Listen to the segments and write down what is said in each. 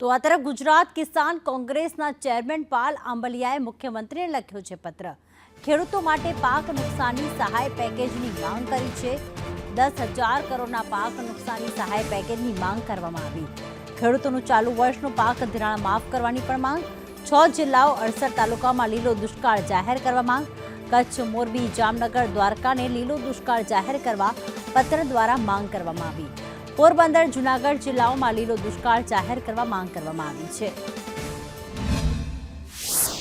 તો આ તરફ ગુજરાત કિસાન કોંગ્રેસના ચેરમેન પાલ આંબલિયાએ મુખ્યમંત્રીને લખ્યો છે પત્ર. ખેડૂતો માટે પાક નુકસાની સહાય પેકેજની માંગ કરી છે. દસ હજાર કરોડના પાક નુકસાની સહાય પેકેજની માંગ કરવામાં આવી. ખેડૂતોનું ચાલુ વર્ષનું પાક ધિરાણ માફ કરવાની પણ માંગ. છ જિલ્લાઓ અડસઠ તાલુકામાં લીલો દુષ્કાળ જાહેર કરવા માંગ. કચ્છ, મોરબી, જામનગર, દ્વારકાને લીલો દુષ્કાળ જાહેર કરવા પત્ર દ્વારા માંગ કરવામાં આવી. પોરબંદર, જુનાગઢ જિલ્લાઓમાં લીલો દુષ્કાળ જાહેર કરવા માંગ કરવામાં આવી છે.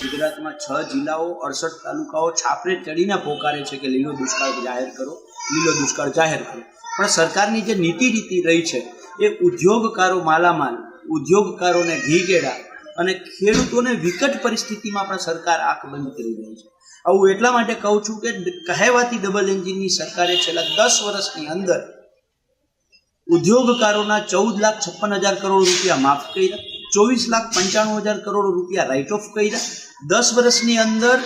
ગુજરાતમાં છ જિલ્લાઓ, અડસઠ તાલુકાઓ છાપરે ચડીને પોકારે છે કે લીલો દુષ્કાળ જાહેર કરો, લીલો દુષ્કાળ જાહેર કરો. પણ સરકારની જે નીતિ રીતિ રહી છે એ ઉદ્યોગકારો માલામાલ, ઉદ્યોગકારોને ઘીગેડા અને ખેડૂતોને વિકટ પરિસ્થિતિમાં પણ સરકાર આંખ બંધ કરી રહી છે. આવું એટલા માટે કહું છું કે કહેવાતી ડબલ એન્જિનની સરકારે છેલ્લા દસ વર્ષની અંદર ઉદ્યોગકારોના ચૌદ લાખ છપ્પન હજાર કરોડ રૂપિયા માફ કર્યા, ચોવીસ લાખ પંચાણું હજાર કરોડ રૂપિયા રાઇટ ઓફ કર્યા. દસ વર્ષની અંદર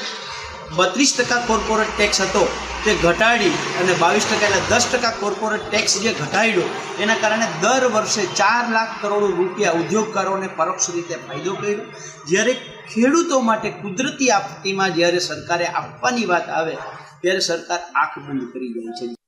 બત્રીસ ટકા કોર્પોરેટ ટેક્સ હતો, તે ઘટાડી અને બાવીસ ટકા એટલે દસ ટકા કોર્પોરેટ ટેક્સ જે ઘટાડ્યો, એના કારણે દર વર્ષે ચાર લાખ કરોડ રૂપિયા ઉદ્યોગકારોને પરોક્ષ રીતે ફાયદો કર્યો. જ્યારે ખેડૂતો માટે કુદરતી આપત્તિમાં જ્યારે સરકારે આપવાની વાત આવે, ત્યારે સરકાર આંખ બંધ કરી રહી છે.